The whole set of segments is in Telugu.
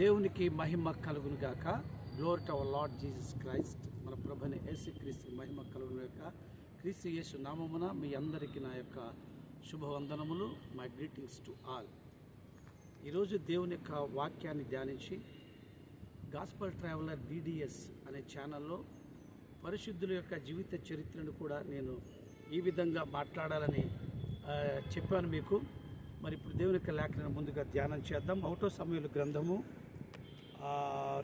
దేవునికి మహిమ కలుగునుగాక glory to our Lord Jesus Christ మన ప్రభుని యేసు క్రీస్తు మహిమ కలుగునుగాక క్రీస్తు యేసు నామమున మీ అందరికీ నా యొక్క శుభవందనములు. మై గ్రీటింగ్స్ టు ఆల్ ఈరోజు దేవుని యొక్క వాక్యాన్ని ధ్యానించి గాస్పల్ ట్రావెలర్ డిడిఎస్ అనే ఛానల్లో పరిశుద్ధుల యొక్క జీవిత చరిత్రను కూడా నేను ఈ విధంగా మాట్లాడాలని చెప్పాను మీకు. మరి ఇప్పుడు దేవుని యొక్క లేఖను ముందుగా ధ్యానం చేద్దాం. ఒకటో సమయంలో గ్రంథము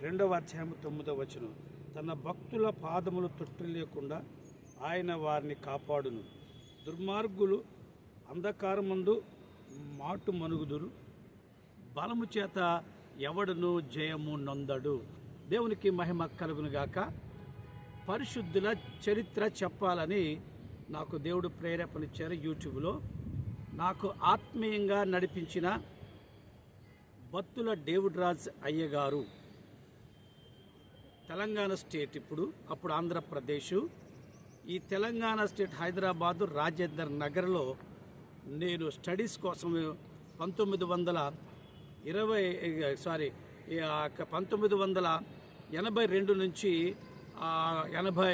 రెండవ అధ్యాయము తొమ్మిదవ వచనం. తన భక్తుల పాదములు తొట్టిలేకుండా ఆయన వారిని కాపాడును. దుర్మార్గులు అంధకారమందు మాటు మనుగుదురు. బలము చేత ఎవడను జయము నొందడు. దేవునికి మహిమ కలుగును గాక. పరిశుద్ధుల చరిత్ర చెప్పాలని నాకు దేవుడు ప్రేరేపణ ఇచ్చారు యూట్యూబ్లో. నాకు ఆత్మీయంగా నడిపించిన బత్తుల డేవిడ్ రాజ్ అయ్య గారు. తెలంగాణ స్టేట్ ఇప్పుడు అప్పుడు ఆంధ్రప్రదేశ్. ఈ తెలంగాణ స్టేట్ హైదరాబాదు రాజేందర్ నగర్లో నేను స్టడీస్ కోసం పంతొమ్మిది వందల ఇరవై సారీ యొక్క పంతొమ్మిది వందల ఎనభై రెండు నుంచి ఎనభై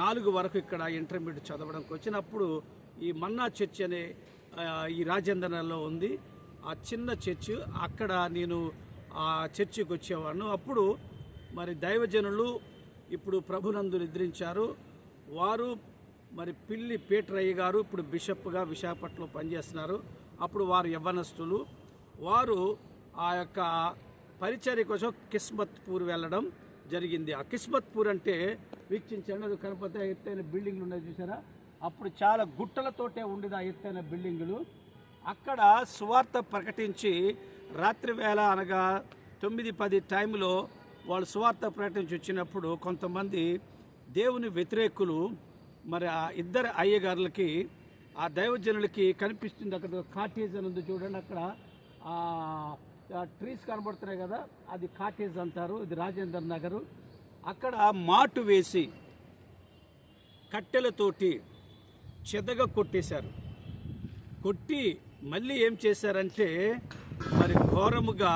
నాలుగు వరకు ఇక్కడ ఇంటర్మీడియట్ చదవడానికి వచ్చినప్పుడు ఈ మన్నా చర్చ్ అనే ఈ రాజేంద్రనగర్లో ఉంది. ఆ చిన్న చర్చ్ అక్కడ నేను ఆ చర్చికి వచ్చేవాడిను. అప్పుడు మరి దైవజనులు ఇప్పుడు ప్రభునందు నిద్రించారు. వారు మరి పిల్లి పీటరయ్య గారు ఇప్పుడు బిషప్గా విశాఖపట్నంలో పనిచేస్తున్నారు. అప్పుడు వారు యవ్వనస్తులు. వారు ఆ యొక్క పరిచర్య కోసం కిస్మత్పూర్ వెళ్ళడం జరిగింది. ఆ కిస్మత్పూర్ అంటే వీక్షించండి. అది కనపడితే ఎత్తైన బిల్డింగ్లు ఉన్నాయి చూసారా? అప్పుడు చాలా గుట్టలతోటే ఉండేది ఆ ఎత్తైన బిల్డింగులు. అక్కడ సువార్త ప్రకటించి రాత్రి వేళ అనగా తొమ్మిది పది టైంలో వాళ్ళు సువార్త ప్రకటించి వచ్చినప్పుడు కొంతమంది దేవుని వ్యతిరేకులు మరి ఆ ఇద్దరు అయ్యగారులకి ఆ దైవజనులకి కనిపిస్తుంది. అక్కడ కాటేజ్ అని ఉంది చూడండి అక్కడ. ట్రీస్ కనబడుతున్నాయి కదా అది కాటేజ్ అంటారు. ఇది రాజేందర్ నగరు. అక్కడ మాటు వేసి కట్టెలతోటి చెదగా కొట్టేశారు. కొట్టి మళ్ళీ ఏం చేశారంటే మరి ఘోరముగా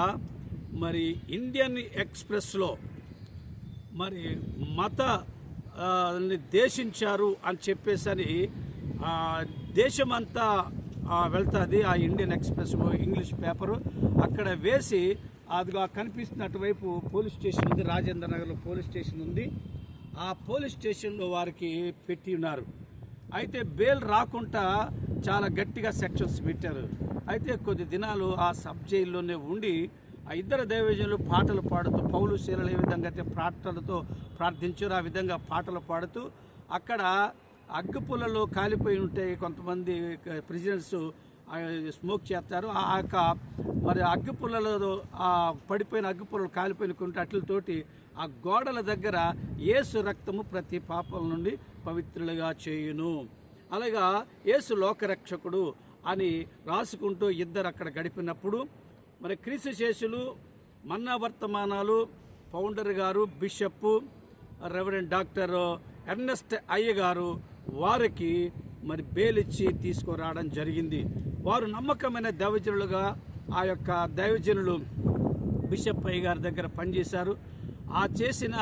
మరి ఇండియన్ ఎక్స్ప్రెస్లో మరి మత దేశించారు అని చెప్పేసని దేశమంతా వెళ్తుంది ఆ ఇండియన్ ఎక్స్ప్రెస్ ఇంగ్లీష్ పేపరు. అక్కడ వేసి అదిగా కనిపిస్తున్న అటువైపు పోలీస్ స్టేషన్ ఉంది రాజేంద్ర నగర్లో పోలీస్ స్టేషన్ ఉంది. ఆ పోలీస్ స్టేషన్లో వారికి పెట్టి ఉన్నారు. అయితే బెయిల్ రాకుండా చాలా గట్టిగా సెక్షన్స్ పెట్టారు. అయితే కొద్ది దినాలు ఆ సబ్ జైల్లోనే ఉండి ఆ ఇద్దరు దైవజనులు పాటలు పాడుతూ పౌలు శీలలు ఏ విధంగా అయితే ప్రార్థనలతో ప్రార్థించారు ఆ విధంగా పాటలు పాడుతూ అక్కడ అగ్గిపుల్లలో కాలిపోయి ఉంటాయి కొంతమంది ప్రిజనర్స్ స్మోక్ చేస్తారు. ఆ యొక్క మరి అగ్గిపుల్లలు ఆ పడిపోయిన అగ్గిపుల్లలు కాలిపోయిన కొన్ని అట్లతోటి ఆ గోడల దగ్గర యేసు రక్తము ప్రతి పాపం నుండి పవిత్రులుగా చేయును. అలాగా ఏసు లోకరక్షకుడు అని రాసుకుంటూ ఇద్దరు అక్కడ గడిపినప్పుడు మరి క్రీస్తు శేషులు మన్నా వర్తమానాలు ఫౌండర్ గారు బిషప్ రెవరెండ్ డాక్టర్ ఎర్నెస్ట్ అయ్య గారు వారికి మరి బేలిచ్చి తీసుకురావడం జరిగింది. వారు నమ్మకమైన దైవజనులుగా ఆ యొక్క దైవజనులు బిషప్ అయ్య గారి దగ్గర పనిచేశారు. ఆ చేసిన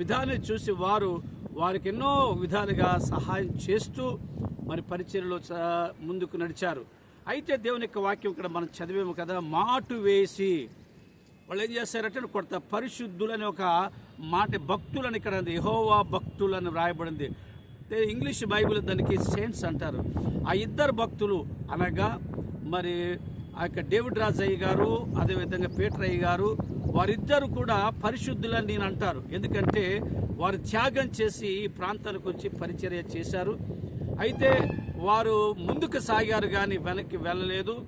విధానం చూసి వారు వారికి ఎన్నో విధాలుగా సహాయం చేస్తూ మరి పరిచయలో ముందుకు నడిచారు. అయితే దేవుని యొక్క వాక్యం ఇక్కడ మనం చదివాము కదా మాటు వేసి. వాళ్ళు ఏం చేస్తారంటే కొత్త పరిశుద్ధులని ఒక మాట భక్తులని ఇక్కడ యహోవా భక్తులని వ్రాయబడింది. ఇంగ్లీష్ బైబిల్ దానికి సెయింట్స్ అంటారు. ఆ ఇద్దరు భక్తులు అనగా మరి ఆ యొక్క డేవిడ్ రాజయ్య గారు అదేవిధంగా పీటర్ అయ్య గారు వారిద్దరు కూడా పరిశుద్ధులని నేను అంటారు. ఎందుకంటే వారు త్యాగం చేసి ఈ ప్రాంతానికి వచ్చి పరిచర్య చేశారు. అయితే వారు ముందుకు సాగారు కానీ వెనక్కి వెళ్ళలేదు.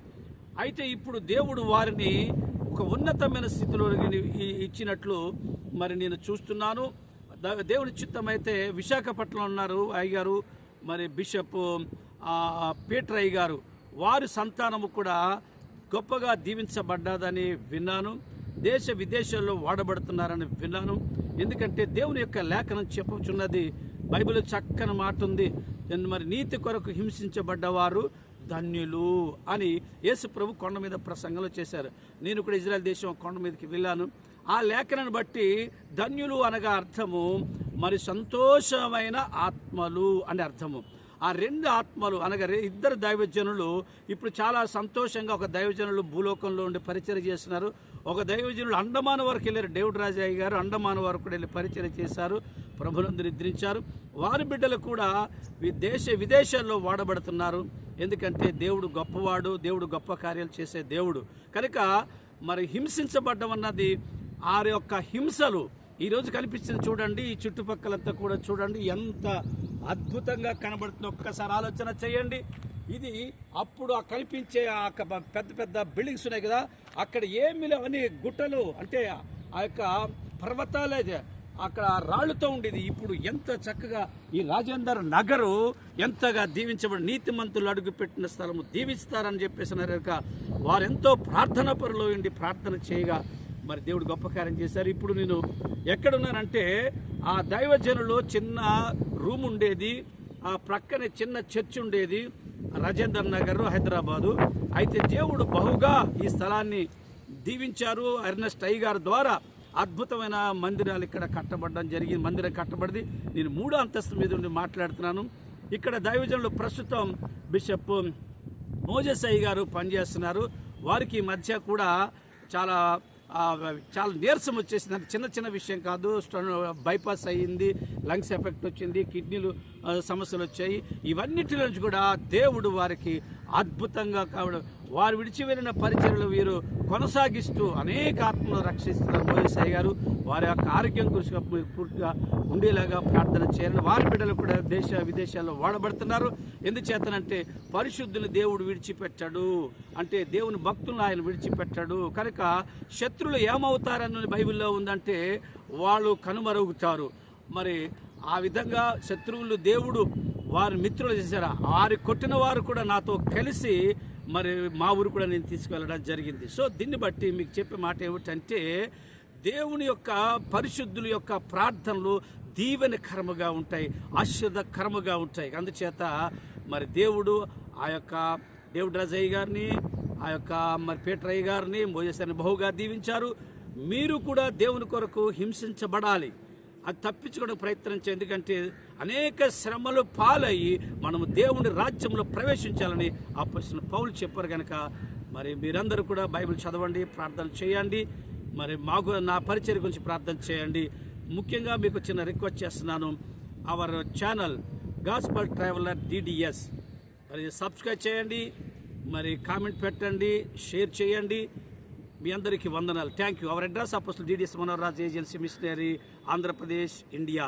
అయితే ఇప్పుడు దేవుడు వారిని ఒక ఉన్నతమైన స్థితిలో ఇచ్చినట్లు మరి నేను చూస్తున్నాను. ద- దేవుని చిత్తమైతే విశాఖపట్నం ఉన్నారు అయ్యగారు మరి బిషప్ పీటర్ అయ్య గారు. వారి సంతానము కూడా గొప్పగా దీవించబడ్డదని విన్నాను. దేశ విదేశాల్లో వాడబడుతున్నారని విన్నాను. ఎందుకంటే దేవుని యొక్క లేఖనం చెప్పుచున్నది బైబిల్ చక్కని మాట ఉంది మరి నీతి కొరకు హింసించబడ్డవారు ధన్యులు అని యేసు ప్రభు కొండ మీద ప్రసంగంలో చేశారు. నేను కూడా ఇజ్రాయల్ దేశం కొండ మీదకి వెళ్ళాను. ఆ లేఖనాన్ని బట్టి ధన్యులు అనగా అర్థము మరి సంతోషమైన ఆత్మలు అని అర్థము. ఆ రెండు ఆత్మలు అనగా ఇద్దరు దైవజనులు ఇప్పుడు చాలా సంతోషంగా ఒక దైవజనులు భూలోకంలో ఉండి పరిచయం చేస్తున్నారు. ఒక దైవజనులు అండమాన్ వరకు వెళ్ళారు. డేవిడ్ రాజాయ్య గారు అండమాన్ వరకు కూడా వెళ్ళి పరిచయం చేశారు. ప్రభులందరూ నిద్రించారు. వారి బిడ్డలు కూడా వి- దేశ విదేశాల్లో వాడబడుతున్నారు. ఎందుకంటే దేవుడు గొప్పవాడు దేవుడు గొప్ప కార్యాలు చేసే దేవుడు. కనుక మరి హింసించబడ్డం అన్నది ఆ యొక్క హింసలు. ఈరోజు కనిపిస్తుంది చూడండి ఈ చుట్టుపక్కలంతా కూడా చూడండి ఎంత అద్భుతంగా కనబడుతుంది ఒక్కసారి ఆలోచన చేయండి. ఇది అప్పుడు ఆ కనిపించే ఆ పెద్ద పెద్ద బిల్డింగ్స్ ఉన్నాయి కదా అక్కడ ఏమి లేవని గుట్టలు అంటే ఆ యొక్క పర్వతాలే అక్కడ రాళ్ళతో ఉండేది. ఇప్పుడు ఎంత చక్కగా ఈ రాజేందర్ నగరు ఎంతగా దీవించబడి నీతిమంతులు అడుగు పెట్టిన స్థలము దీవిస్తారని చెప్పేసినారు కనుక వారెంతో ప్రార్థన పరులో ఉండి ప్రార్థన చేయగా మరి దేవుడు గొప్ప కార్యం చేశారు. ఇప్పుడు నేను ఎక్కడున్నానంటే ఆ దైవజనులో చిన్న రూమ్ ఉండేది ఆ ప్రక్కనే చిన్న చర్చ్ ఉండేది రాజేందర్ నగర్ హైదరాబాదు. అయితే దేవుడు బహుగా ఈ స్థలాన్ని దీవించారు. అర్నెస్ట్ అయ్య గారి ద్వారా అద్భుతమైన మందిరాలు ఇక్కడ కట్టబడడం జరిగింది. మందిరం కట్టబడింది. నేను మూడో అంతస్తు మీద ఉండి మాట్లాడుతున్నాను. ఇక్కడ దైవజనులు ప్రస్తుతం బిషప్ మోజస్ అయ్య గారు పనిచేస్తున్నారు. వారికి ఈ మధ్య కూడా చాలా చాలా నీరసం వచ్చేసింది. అంటే చిన్న చిన్న విషయం కాదు స్టోన్ బైపాస్ అయ్యింది లంగ్స్ ఎఫెక్ట్ వచ్చింది కిడ్నీలు సమస్యలు వచ్చాయి. ఇవన్నిటి నుంచి కూడా దేవుడు వారికి అద్భుతంగా కావడం వారు విడిచి వెళ్ళిన పరిచయలు వీరు కొనసాగిస్తూ అనేక ఆత్మలు రక్షిస్తున్నారు. మోసయ్య గారు వారి యొక్క ఆరోగ్యం గురించి మీరు పూర్తిగా ఉండేలాగా ప్రార్థన చేయాలని వారి బిడ్డలు కూడా దేశ విదేశాల్లో వాడబడుతున్నారు. ఎందుచేతనంటే పరిశుద్ధుని దేవుడు విడిచిపెట్టాడు. అంటే దేవుని భక్తులను ఆయన విడిచిపెట్టాడు. కనుక శత్రులు ఏమవుతారని బైబిల్లో ఉందంటే వాళ్ళు కనుమరుగుతారు. మరి ఆ విధంగా శత్రువులు దేవుడు వారి మిత్రులు చేశారు? వారి కొట్టిన వారు కూడా నాతో కలిసి మరి మా ఊరు కూడా నేను తీసుకువెళ్ళడం జరిగింది. సో దీన్ని బట్టి మీకు చెప్పే మాట ఏమిటంటే దేవుని యొక్క పరిశుద్ధుల యొక్క ప్రార్థనలు దీవెనకరముగా ఉంటాయి ఆశీర్వదకరముగా ఉంటాయి. అందుచేత మరి దేవుడు ఆ యొక్క దేవుడు రజయ్య గారిని ఆ యొక్క మరి పేటరయ్య గారిని మోజేశ్వరిని బహుగా దీవించారు. మీరు కూడా దేవుని కొరకు హింసించబడాలి. అది తప్పించుకోవడానికి ప్రయత్నించే ఎందుకంటే అనేక శ్రమలు పాలయ్యి మనము దేవుని రాజ్యంలో ప్రవేశించాలని ఆ ప్రశ్న పౌలు చెప్పారు కనుక మరి మీరందరూ కూడా బైబిల్ చదవండి ప్రార్థన చేయండి. మరి మాకు నా పరిచయం గురించి ప్రార్థన చేయండి. ముఖ్యంగా మీకు చిన్న రిక్వెస్ట్ చేస్తున్నాను. Our channel gospel traveller DDS. మరి సబ్స్క్రైబ్ చేయండి. మరి కామెంట్ పెట్టండి షేర్ చేయండి. మీ అందరికీ వందనాలు. Thank you our address apostle DDS Manoraj agency missionary Andhra Pradesh India